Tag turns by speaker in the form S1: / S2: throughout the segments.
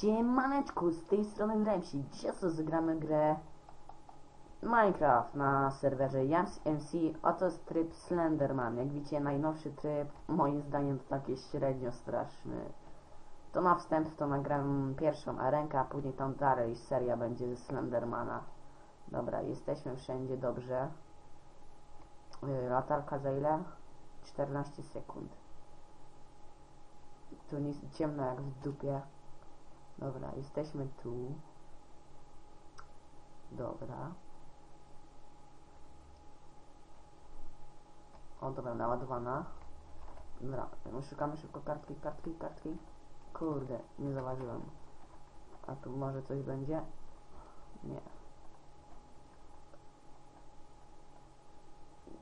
S1: Siemaneczku, z tej strony Remsi. Dzisiaj zagramy grę Minecraft na serwerze Yams MC. Oto jest tryb Slenderman. Jak widzicie, najnowszy tryb, moim zdaniem to taki średnio straszny. To na wstęp to nagram pierwszą arenkę, a później tam dalej seria będzie ze Slendermana. Dobra, jesteśmy wszędzie dobrze. Yy, Latarka za ile? 14 sekund. Tu nic ciemno jak w dupie. Dobra, jesteśmy tu. Dobra. O, dobra, naładowana. Dobra, szukamy szybko kartki, kartki, kartki. Kurde, nie zauważyłem. A tu może coś będzie? Nie.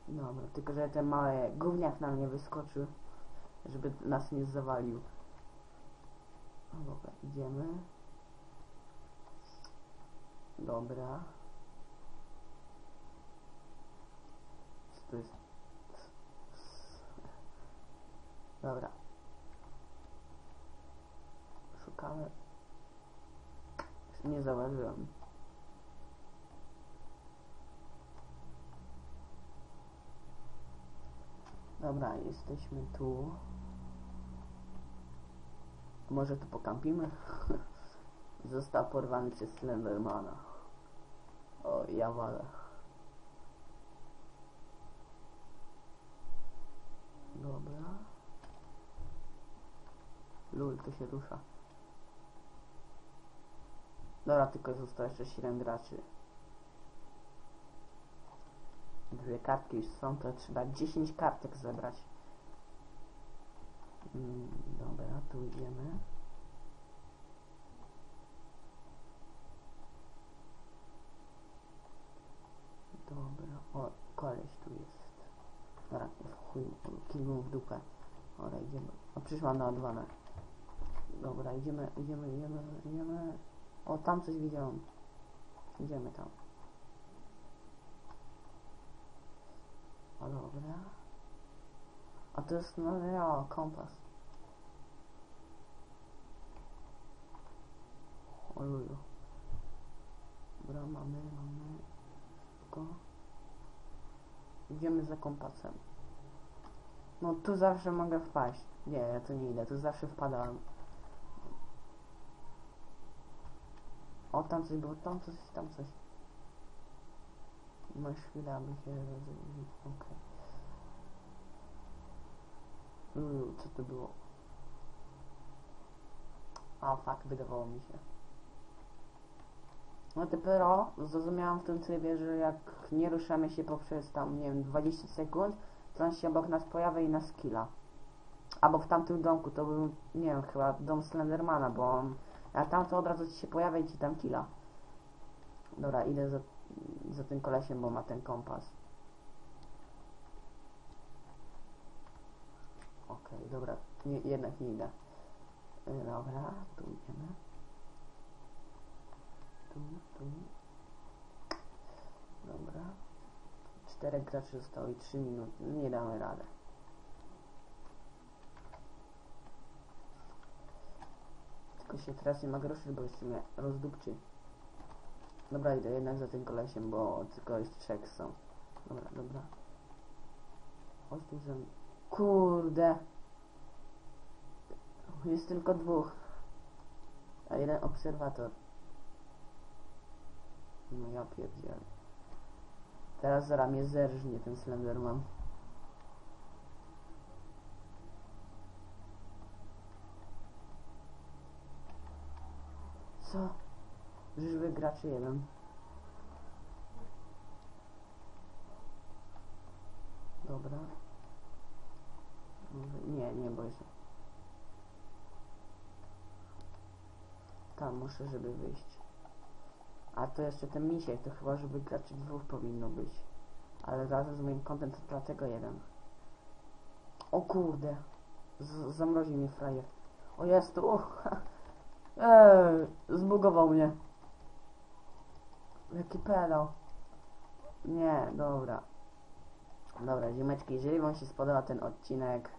S1: Dobra, tylko że ten mały gówniak na mnie wyskoczył, żeby nas nie zawalił. Dobra, idziemy. Dobra. Co to jest? Dobra. Szukamy. Nie zauważyłem. Dobra, jesteśmy tu. Może tu pokampimy? Został porwany przez Slendermana. O, ja walę. Dobra. Lul, to się rusza. Dobra, tylko zostało jeszcze 7 graczy. Dwie kartki już są, to trzeba 10 kartek zebrać. Mm, dobra, tu idziemy. Dobra, o, koleś tu jest. Dobra, chuj, kilku w dupę. Dobra, idziemy. O, przecież mam naładowane. Dobra, idziemy, idziemy, idziemy, idziemy. O, tam coś widziałem. Idziemy tam. O, dobra. A to jest, no ja, kompas. Oluju. Dobra, mamy, mamy. Idziemy za kompasem. No tu zawsze mogę wpaść. Nie, ja tu nie idę, tu zawsze wpadałem. O, tam coś było, tam coś, tam coś. No chwila, by się. Okej. Uuu, co to było? A, fuck, wydawało mi się. No dopiero zrozumiałam w tym trybie, że jak nie ruszamy się poprzez tam, nie wiem, 20 sekund, to on się obok nas pojawia i nas killa. Albo w tamtym domku, to był, nie wiem, chyba dom Slendermana, bo on, tam to od razu ci się pojawia i ci tam killa. Dobra, idę za, za tym kolesiem, bo ma ten kompas. Okej, dobra, nie, jednak nie idę. Dobra, tu idziemy. Tu, tu. Dobra. Czterech graczy zostało i trzy minuty. Nie damy radę. Tylko się teraz nie ma groszy, bo jeszcze mnie rozdupczy. Dobra, idę jednak za tym kolesiem, bo tylko jest trzech są. Dobra, dobra. Chodź tu ze mną. Kurde. Jest tylko dwóch. A jeden obserwator. No ja pierdzielę. Teraz mnie zerżnie ten Slenderman. Co? Żywy graczy jeden. Dobra. Nie, nie boję się. Tam muszę, żeby wyjść. A to jeszcze ten misiek, to chyba, żeby graczy dwóch powinno być. Ale razem z moim kontem to dlatego jeden. O kurde. Z zamroził mnie frajer. O jest tu. Eee, zbugował mnie. Jaki pedał. Nie, dobra. Dobra, ziomeczki, jeżeli wam się spodobał ten odcinek,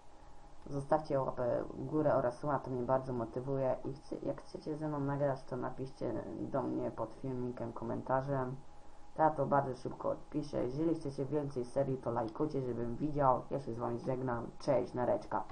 S1: Zostawcie łapę w górę oraz suba, to mnie bardzo motywuje i jak chcecie ze mną nagrać, to napiszcie do mnie pod filmikiem komentarzem. Ja to bardzo szybko odpiszę. Jeżeli chcecie więcej serii, to lajkujcie, żebym widział. Ja się z wami żegnam. Cześć, nareczka.